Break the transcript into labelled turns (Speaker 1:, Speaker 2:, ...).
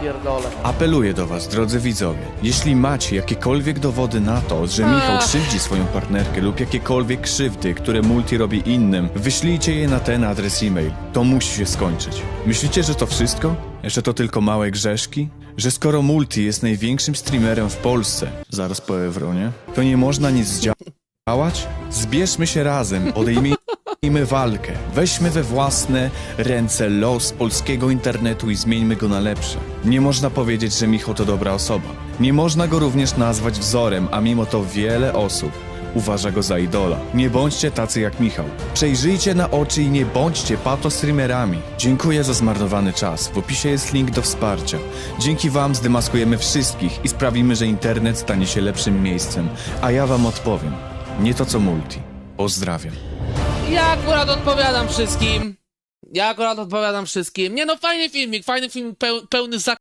Speaker 1: pierdolę.
Speaker 2: Apeluję do was, drodzy widzowie. Jeśli macie jakiekolwiek dowody na to, że Michał krzywdzi swoją partnerkę lub jakiekolwiek krzywdy, które Multi robi innym, wyślijcie je na ten adres e-mail. To musi się skończyć. Myślicie, że to wszystko? Że to tylko małe grzeszki? Że skoro Multi jest największym streamerem w Polsce, zaraz po Evronie, to nie można nic zdziałać? Zbierzmy się razem, podejmijmy walkę. Weźmy we własne ręce los polskiego internetu i zmieńmy go na lepsze. Nie można powiedzieć, że Michał to dobra osoba. Nie można go również nazwać wzorem, a mimo to wiele osób uważa go za idola. Nie bądźcie tacy jak Michał. Przejrzyjcie na oczy i nie bądźcie patostreamerami. Dziękuję za zmarnowany czas. W opisie jest link do wsparcia. Dzięki wam zdemaskujemy wszystkich i sprawimy, że internet stanie się lepszym miejscem. A ja wam odpowiem. Nie to co multi. Pozdrawiam.
Speaker 3: Ja akurat odpowiadam wszystkim. Ja akurat odpowiadam wszystkim. Nie no, fajny filmik, fajny film peł, pełny zak